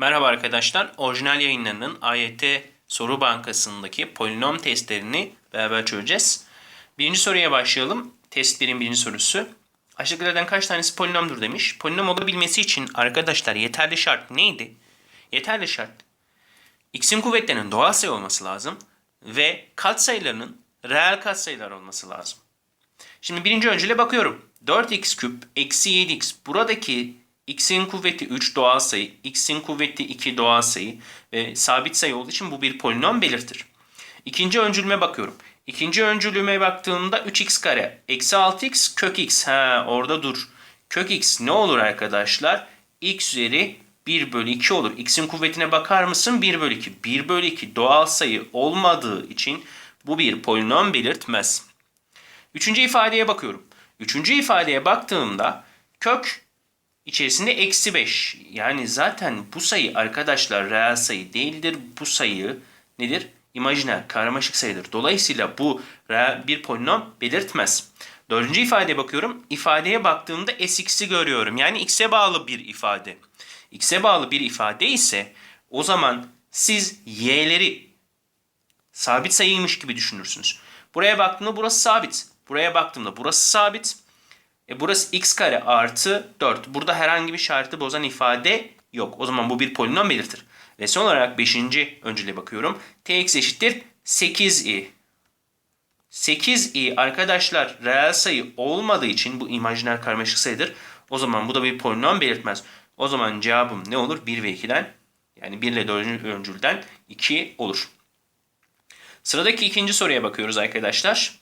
Merhaba arkadaşlar. Orijinal yayınlarının AYT soru bankasındaki polinom testlerini beraber çözeceğiz. Birinci soruya başlayalım. Test 1'in birinci sorusu. Aşağıdakilerden kaç tanesi polinomdur demiş. Polinom olabilmesi için arkadaşlar yeterli şart neydi? Yeterli şart x'in kuvvetlerinin doğal sayı olması lazım ve katsayılarının reel katsayılar olması lazım. Şimdi birinci öncüle bakıyorum. 4x küp eksi 7x. Buradaki x'in kuvveti 3 doğal sayı, x'in kuvveti 2 doğal sayı ve sabit sayı olduğu için bu bir polinom belirtir. İkinci öncülüme bakıyorum. İkinci öncülüme baktığımda 3x kare eksi 6x kök x. Ha orada dur. Kök x ne olur arkadaşlar? x üzeri 1 bölü 2 olur. x'in kuvvetine bakar mısın? 1 bölü 2. 1 bölü 2 doğal sayı olmadığı için bu bir polinom belirtmez. Üçüncü ifadeye bakıyorum. Üçüncü ifadeye baktığımda kök içerisinde eksi 5. Yani zaten bu sayı arkadaşlar reel sayı değildir. Bu sayı nedir? İmajiner, karmaşık sayıdır. Dolayısıyla bu bir polinom belirtmez. Dördüncü ifadeye bakıyorum. İfadeye baktığımda sx'i görüyorum. Yani x'e bağlı bir ifade. x'e bağlı bir ifade ise o zaman siz y'leri sabit sayıymış gibi düşünürsünüz. Buraya baktığımda burası sabit. Buraya baktığımda burası sabit. E burası x kare artı 4. Burada herhangi bir şartı bozan ifade yok. O zaman bu bir polinom belirtir. Ve son olarak 5. öncüle bakıyorum. tx eşittir 8i. 8i arkadaşlar reel sayı olmadığı için bu imajiner karmaşık sayıdır. O zaman bu da bir polinom belirtmez. O zaman cevabım ne olur? 1 ve 2'den yani 1 ile 4. öncülden 2 olur. Sıradaki ikinci soruya bakıyoruz arkadaşlar.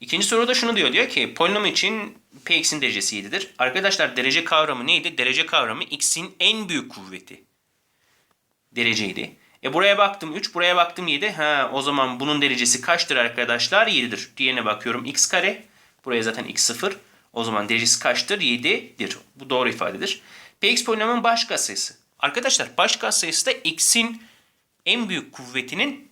İkinci soruda şunu diyor. Diyor ki polinom için px'in derecesi 7'dir. Arkadaşlar derece kavramı neydi? Derece kavramı x'in en büyük kuvveti. Dereceydi. E buraya baktım 3, buraya baktım 7. Ha o zaman bunun derecesi kaçtır arkadaşlar? 7'dir. Diğerine bakıyorum x kare. Buraya zaten x 0. O zaman derecesi kaçtır? 7'dir. Bu doğru ifadedir. px polinomun baş katsayısı. Arkadaşlar baş katsayısı da x'in en büyük kuvvetinin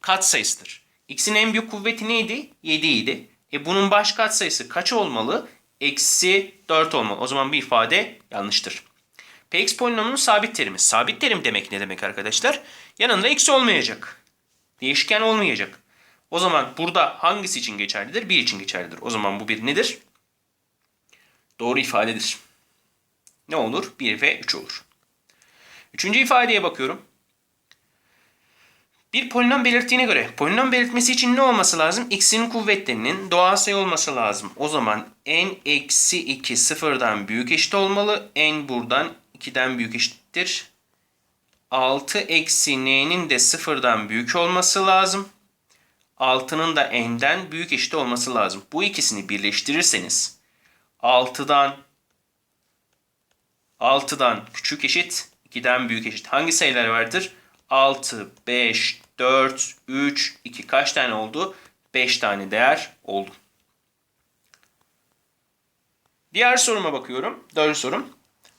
katsayısıdır. X'in en büyük kuvveti neydi? 7 idi. E bunun baş katsayısı kaç olmalı? Eksi 4 olmalı. O zaman bir ifade yanlıştır. Px polinomunun sabit terimi. Sabit terim demek ne demek arkadaşlar? Yanında x olmayacak. Değişken olmayacak. O zaman burada hangisi için geçerlidir? 1 için geçerlidir. O zaman bu bir nedir? Doğru ifadedir. Ne olur? 1 ve 3 olur. Üçüncü ifadeye bakıyorum. Bir polinom belirttiğine göre polinom belirtmesi için ne olması lazım? x'in kuvvetlerinin doğal sayı olması lazım. O zaman n eksi 2 sıfırdan büyük eşit olmalı. n buradan 2'den büyük eşittir. 6 eksi n'nin de sıfırdan büyük olması lazım. 6'nın da n'den büyük eşit olması lazım. Bu ikisini birleştirirseniz 6'dan 6'dan küçük eşit 2'den büyük eşit hangi sayılar vardır? 6, 5, 4, 3, 2 kaç tane oldu? 5 tane değer oldu. Diğer soruma bakıyorum. Dördüncü sorum.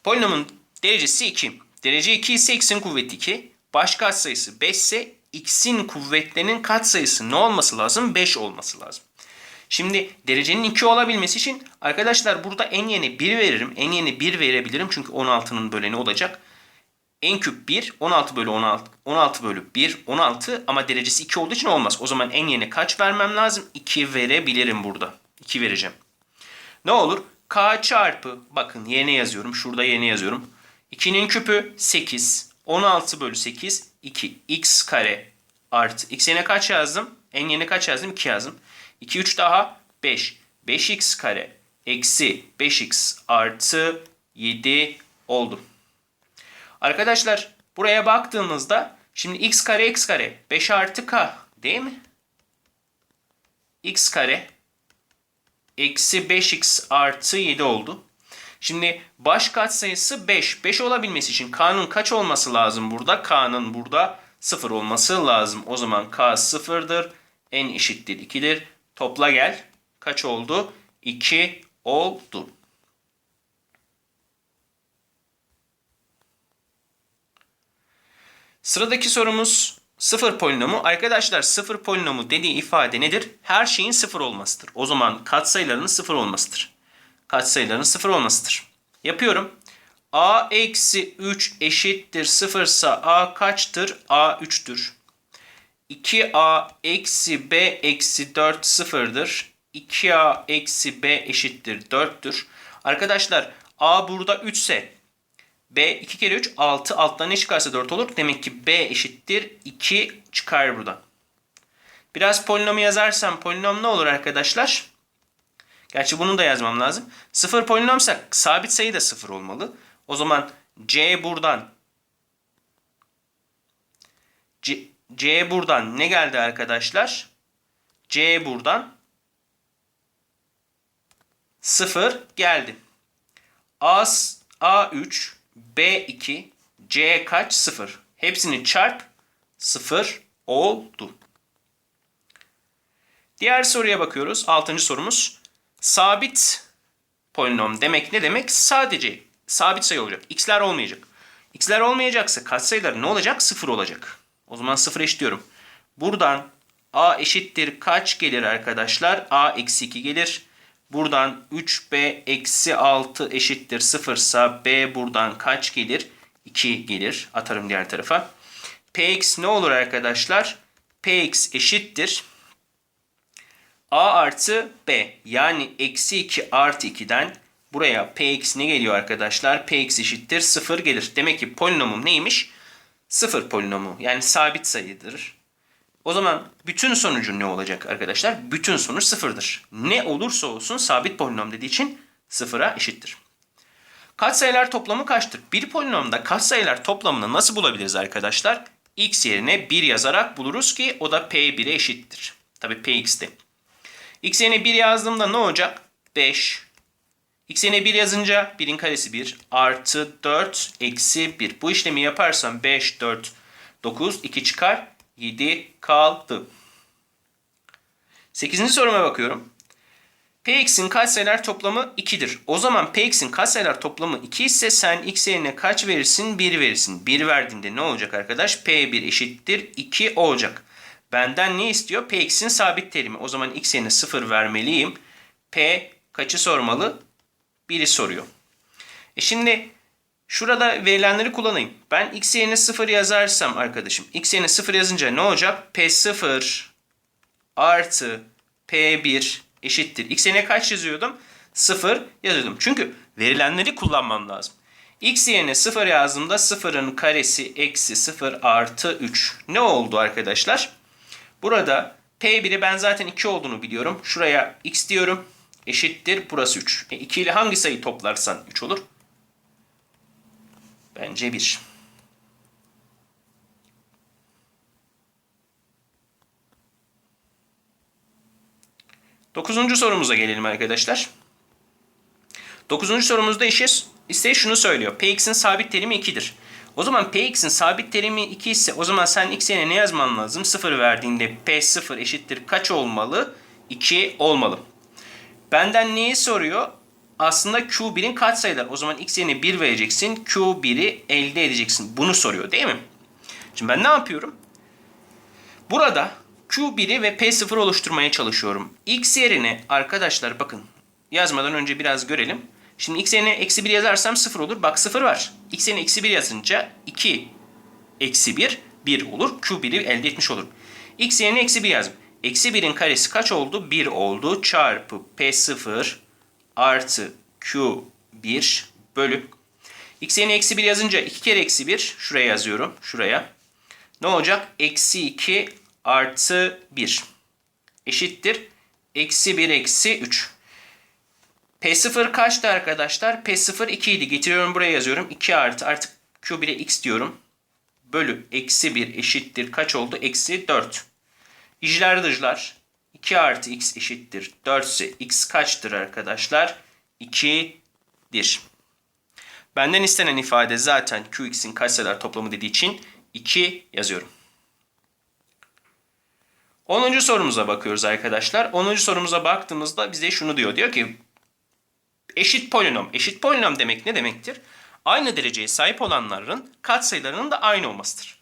Polinomun derecesi 2. Derece 2 ise x'in kuvveti 2. Baş katsayısı 5 ise x'in kuvvetlerinin katsayısı ne olması lazım? 5 olması lazım. Şimdi derecenin 2 olabilmesi için arkadaşlar burada en yeni 1 veririm. En yeni 1 verebilirim çünkü 16'nın böleni olacak. En küp 1, 16 bölü 16, 16 bölü 1, 16 ama derecesi 2 olduğu için olmaz. O zaman en yeni kaç vermem lazım? 2 verebilirim burada. 2 vereceğim. Ne olur? K çarpı, bakın yeni yazıyorum, şurada yeni yazıyorum. 2'nin küpü 8, 16 bölü 8, 2, x kare artı, x yerine kaç yazdım? En yerine kaç yazdım? 2 yazdım. 2, 3 daha 5, 5x kare eksi 5x artı 7 oldu. Arkadaşlar buraya baktığımızda şimdi x kare x kare 5 artı k değil mi? x kare eksi 5x artı 7 oldu. Şimdi baş katsayısı 5. 5 olabilmesi için k'nın kaç olması lazım burada? k'nın burada 0 olması lazım. O zaman k 0'dır. n eşittir 2'dir. Topla gel. Kaç oldu? 2 oldu. Sıradaki sorumuz sıfır polinomu. Arkadaşlar sıfır polinomu dediği ifade nedir? Her şeyin sıfır olmasıdır. O zaman katsayılarının sıfır olmasıdır. Katsayılarının sıfır olmasıdır. Yapıyorum. a eksi 3 eşittir 0 ise a kaçtır? a 3'tür. 2a eksi b eksi 4 sıfırdır. 2a eksi b eşittir 4'tür. Arkadaşlar a burada 3 ise b 2 kere 3 6 alttan ne çıkarsa 4 olur. Demek ki b eşittir 2 çıkar buradan. Biraz polinomu yazarsam polinom ne olur arkadaşlar? Gerçi bunu da yazmam lazım. 0 polinomsa sabit sayı da 0 olmalı. O zaman c buradan c, c buradan ne geldi arkadaşlar? c buradan 0 geldi. A, A3, B2, C kaç? 0. Hepsini çarp 0 oldu. Diğer soruya bakıyoruz. Altıncı sorumuz. Sabit polinom demek ne demek? Sadece sabit sayı olacak. X'ler olmayacak. X'ler olmayacaksa katsayılar ne olacak? 0 olacak. O zaman 0 eşitliyorum. Buradan A eşittir kaç gelir arkadaşlar? A eksi 2 gelir. Buradan 3B eksi 6 eşittir 0 ise B buradan kaç gelir? 2 gelir. Atarım diğer tarafa. Px ne olur arkadaşlar? Px eşittir. A artı B yani eksi 2 artı 2'den buraya Px ne geliyor arkadaşlar? Px eşittir 0 gelir. Demek ki polinomum neymiş? 0 polinomu yani sabit sayıdır. O zaman bütün sonucu ne olacak arkadaşlar? Bütün sonuç sıfırdır. Ne olursa olsun sabit polinom dediği için sıfıra eşittir. Katsayılar toplamı kaçtır? Bir polinomda katsayılar toplamını nasıl bulabiliriz arkadaşlar? x yerine 1 yazarak buluruz ki o da p1'e eşittir. Tabi px'te. x yerine 1 yazdığımda ne olacak? 5. x yerine 1 yazınca 1'in karesi 1 artı 4 eksi 1. Bu işlemi yaparsam 5, 4, 9, 2 çıkar. 7 kaldı. 8. soruma bakıyorum. Px'in katsayılar toplamı 2'dir. O zaman Px'in katsayılar toplamı 2 ise sen x yerine kaç verirsin? 1 verirsin. 1 verdiğinde ne olacak arkadaş? P1 eşittir 2 olacak. Benden ne istiyor? Px'in sabit terimi. O zaman x yerine 0 vermeliyim. P kaçı sormalı? 1'i soruyor. E şimdi Şurada verilenleri kullanayım. Ben x yerine 0 yazarsam arkadaşım. x yerine 0 yazınca ne olacak? P0 artı P1 eşittir. x yerine kaç yazıyordum? 0 yazıyordum. Çünkü verilenleri kullanmam lazım. x yerine 0 yazdığımda 0'ın karesi eksi 0 artı 3. Ne oldu arkadaşlar? Burada P1'i ben zaten 2 olduğunu biliyorum. Şuraya x diyorum. Eşittir. Burası 3. E 2 ile hangi sayı toplarsan 3 olur? Bence 1. Dokuzuncu sorumuza gelelim arkadaşlar. Dokuzuncu sorumuzda işe ise şunu söylüyor. Px'in sabit terimi 2'dir. O zaman Px'in sabit terimi 2 ise o zaman sen x yerine ne yazman lazım? 0 verdiğinde P0 eşittir kaç olmalı? 2 olmalı. Benden neyi soruyor? Aslında Q1'in katsayıları. O zaman x yerine 1 vereceksin. Q1'i elde edeceksin. Bunu soruyor değil mi? Şimdi ben ne yapıyorum? Burada Q1'i ve P0 oluşturmaya çalışıyorum. X yerine arkadaşlar bakın yazmadan önce biraz görelim. Şimdi x yerine eksi 1 yazarsam 0 olur. Bak 0 var. x yerine eksi 1 yazınca 2 eksi 1 1 olur. Q1'i elde etmiş olurum. x yerine eksi 1 yazdım. Eksi 1'in karesi kaç oldu? 1 oldu. Çarpı P0 artı Q1 bölü. X yerine eksi 1 yazınca 2 kere eksi 1 şuraya yazıyorum. Şuraya. Ne olacak? Eksi 2 artı 1 eşittir. Eksi 1 eksi 3. P0 kaçtı arkadaşlar? P0 2 idi. Getiriyorum buraya yazıyorum. 2 artı artık Q1'e x diyorum. Bölü eksi 1 eşittir. Kaç oldu? Eksi 4. İcler dışlar. 2 artı x eşittir 4 ise x kaçtır arkadaşlar? 2'dir. Benden istenen ifade zaten qx'in katsayılar toplamı dediği için 2 yazıyorum. 10. sorumuza bakıyoruz arkadaşlar. 10. sorumuza baktığımızda bize şunu diyor. Diyor ki eşit polinom. Eşit polinom demek ne demektir? Aynı dereceye sahip olanların katsayılarının da aynı olmasıdır.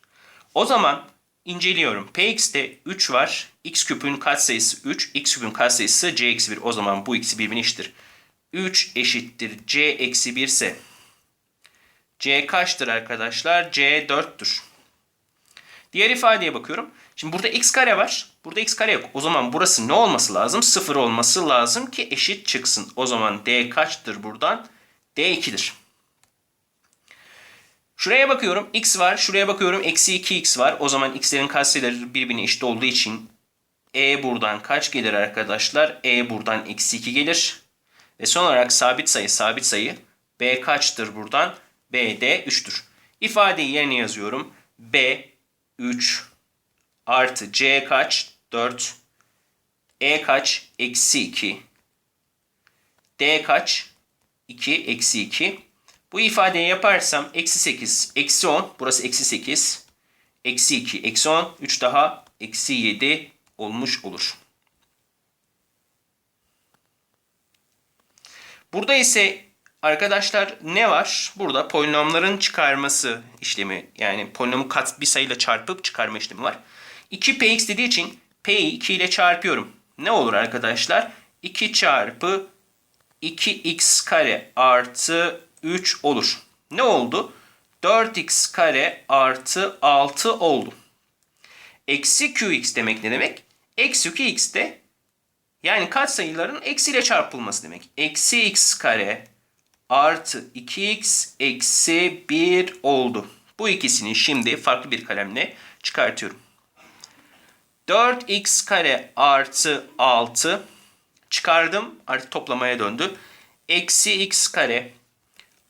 O zaman inceliyorum. Px'te 3 var. X küpün katsayısı 3. x küpün katsayısı c eksi 1. O zaman bu ikisi birbirine eşittir. 3 eşittir c eksi 1 ise C kaçtır arkadaşlar? C 4'tür. Diğer ifadeye bakıyorum. Şimdi burada x kare var. Burada x kare yok. O zaman burası ne olması lazım? 0 olması lazım ki eşit çıksın. O zaman D kaçtır buradan? D 2'dir. Şuraya bakıyorum. X var. Şuraya bakıyorum. Eksi 2x var. O zaman x'lerin katsayıları birbirine eşit olduğu için E buradan kaç gelir arkadaşlar? E buradan eksi 2 gelir. Ve son olarak sabit sayı sabit sayı. B kaçtır buradan? B de 3'tür. İfadeyi yerine yazıyorum. B 3 artı C kaç? 4. E kaç? Eksi 2. D kaç? 2 eksi 2. Bu ifadeyi yaparsam eksi 8, eksi 10. Burası eksi 8. Eksi 2, eksi 10. 3 daha eksi 7 olmuş olur. Burada ise arkadaşlar ne var? Burada polinomların çıkarması işlemi yani polinomu kat bir sayıyla çarpıp çıkarma işlemi var. 2px dediği için p'yi 2 ile çarpıyorum. Ne olur arkadaşlar? 2 çarpı 2x kare artı 3 olur. Ne oldu? 4x kare artı 6 oldu. Eksi qx demek ne demek? Eksi qx de yani katsayıların eksiyle çarpılması demek. Eksi x kare artı 2x eksi 1 oldu. Bu ikisini şimdi farklı bir kalemle çıkartıyorum. 4x kare artı 6 çıkardım. Artık toplamaya döndü. Eksi x kare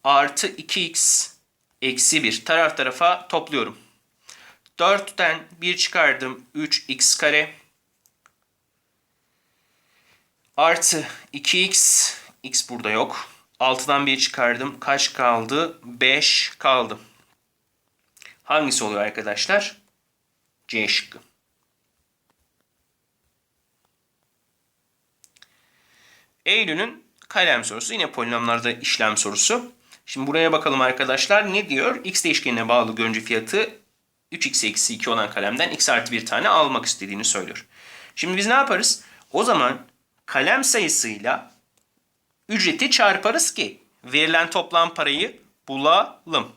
artı 2x eksi 1 taraf tarafa topluyorum. 4'ten 1 çıkardım. 3x kare artı 2x x burada yok. 6'dan 1 çıkardım. Kaç kaldı? 5 kaldı. Hangisi oluyor arkadaşlar? C şıkkı. Eylül'ün kalem sorusu. Yine polinomlarda işlem sorusu. Şimdi buraya bakalım arkadaşlar. Ne diyor? X değişkenine bağlı görüncü fiyatı 3x eksi 2 olan kalemden x artı bir tane almak istediğini söylüyor. Şimdi biz ne yaparız? O zaman kalem sayısıyla ücreti çarparız ki verilen toplam parayı bulalım.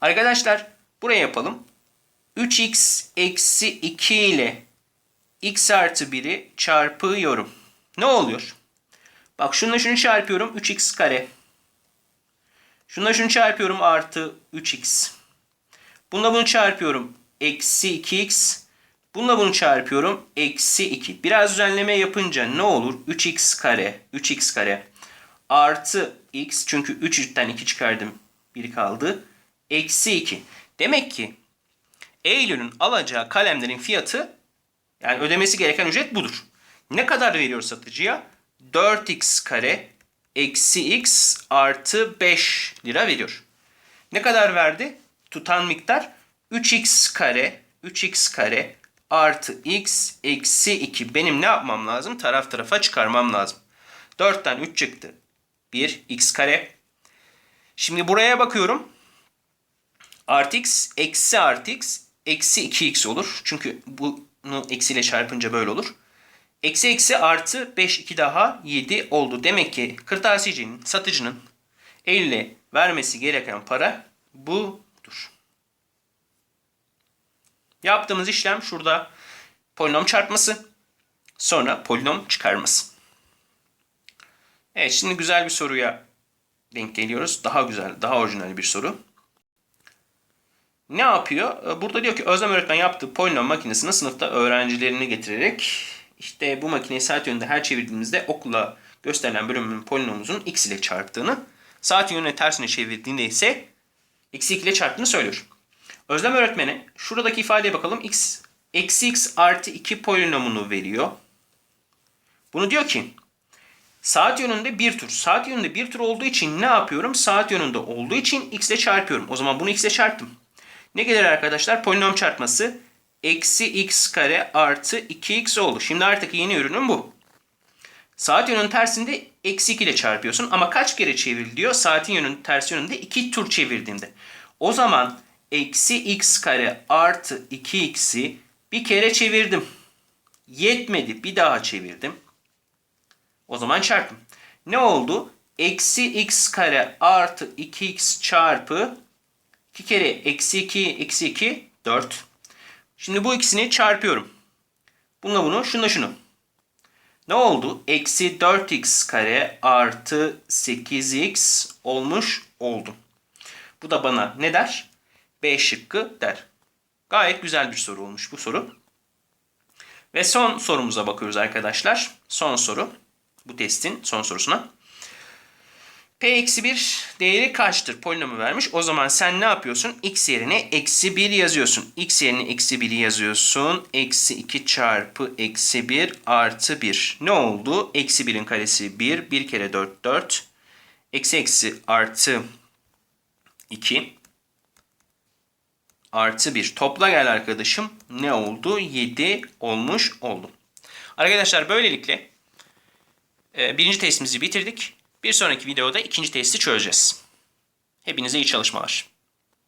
Arkadaşlar buraya yapalım. 3x eksi 2 ile x artı 1'i çarpıyorum. Ne oluyor? Bak şununla şunu çarpıyorum 3x kare. Şununla şunu çarpıyorum artı 3x. Bununla bunu çarpıyorum eksi 2x. Bununla bunu çarpıyorum eksi 2. Biraz düzenleme yapınca ne olur? 3x kare 3x kare artı x çünkü 3'ten 2 çıkardım 1 kaldı. Eksi 2. Demek ki Eylül'ün alacağı kalemlerin fiyatı yani ödemesi gereken ücret budur. Ne kadar veriyor satıcıya? 4x kare eksi x artı 5 lira veriyor. Ne kadar verdi? Tutan miktar 3x kare 3x kare artı x eksi 2. Benim ne yapmam lazım? Taraf tarafa çıkarmam lazım. 4'ten 3 çıktı. 1 x kare. Şimdi buraya bakıyorum. Artı x eksi artı x eksi 2x olur. Çünkü bunu eksiyle çarpınca böyle olur. Eksi eksi artı 5 2 daha 7 oldu. Demek ki kırtasiyecinin, satıcının eline vermesi gereken para budur. Yaptığımız işlem şurada polinom çarpması, sonra polinom çıkarması. Evet şimdi güzel bir soruya denk geliyoruz. Daha güzel, daha orijinal bir soru. Ne yapıyor? Burada diyor ki Özlem öğretmen yaptığı polinom makinesini sınıfta öğrencilerini getirerek işte bu makineyi saat yönünde her çevirdiğimizde okula gösterilen bölümün polinomumuzun x ile çarptığını, saat yönüne tersine çevirdiğinde ise eksi 2 ile çarptığını söylüyor. Özlem öğretmeni şuradaki ifadeye bakalım. x eksi x artı 2 polinomunu veriyor. Bunu diyor ki saat yönünde bir tur. Saat yönünde bir tur olduğu için ne yapıyorum? Saat yönünde olduğu için x ile çarpıyorum. O zaman bunu x ile çarptım. Ne gelir arkadaşlar? Polinom çarpması eksi x kare artı 2x oldu. Şimdi artık yeni ürünüm bu. Saat yönünün tersinde eksi 2 ile çarpıyorsun. Ama kaç kere çevir diyor? Saatin yönünün ters yönünde 2 tur çevirdiğimde. O zaman eksi x kare artı 2x'i bir kere çevirdim. Yetmedi. Bir daha çevirdim. O zaman çarptım. Ne oldu? Eksi x kare artı 2x çarpı 2 kere eksi 2 eksi 2 4. Şimdi bu ikisini çarpıyorum. Bununla bunu, şununla şunu. Ne oldu? Eksi 4x kare artı 8x olmuş oldu. Bu da bana ne der? B şıkkı der. Gayet güzel bir soru olmuş bu soru. Ve son sorumuza bakıyoruz arkadaşlar. Son soru. Bu testin son sorusuna. P-1 değeri kaçtır? Polinomu vermiş. O zaman sen ne yapıyorsun? X yerine eksi 1 yazıyorsun. X yerine eksi 1'i yazıyorsun. Eksi 2 çarpı eksi 1 artı 1. Ne oldu? Eksi 1'in karesi 1. 1 kere 4 4. Eksi eksi artı 2 artı 1. Topla gel arkadaşım. Ne oldu? 7 olmuş oldu. Arkadaşlar böylelikle e, birinci testimizi bitirdik. Bir sonraki videoda ikinci testi çözeceğiz. Hepinize iyi çalışmalar.